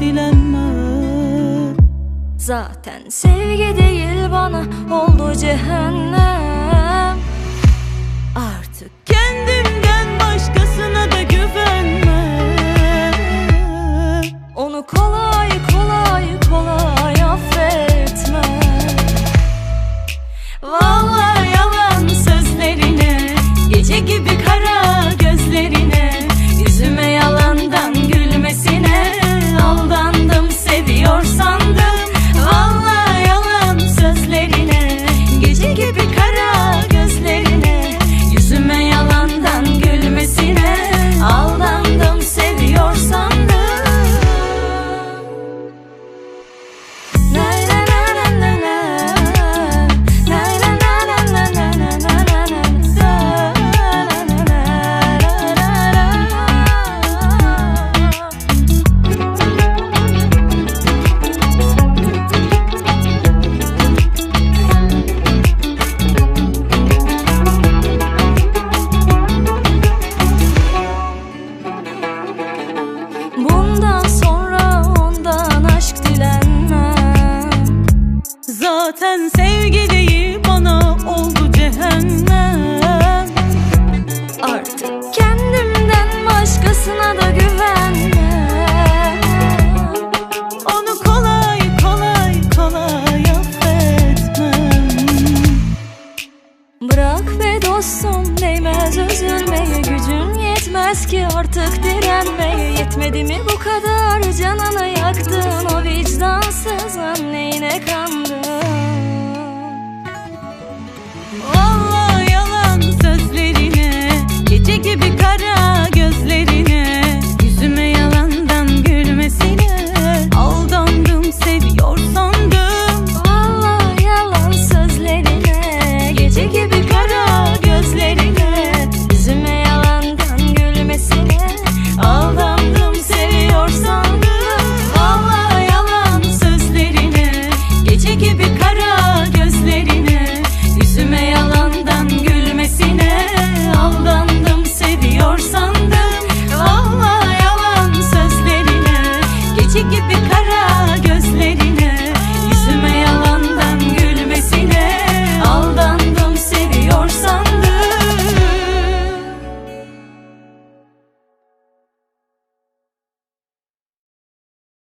dilenme Zaten sevgi değil bana oldu cehennem. Artık Kendimden başkasına da güvenme onu kolay kolay kolay affetme Vallahi yalan sözlerine Gece gibi kara Zaten sevgi değil bana oldu cehennem. Artık kendimden başkasına da güvenmem. Onu kolay kolay kolay affetmem. Bırak be dostum değmez üzülmeye Gücün yetmez ki artık direnmeye Yetmedi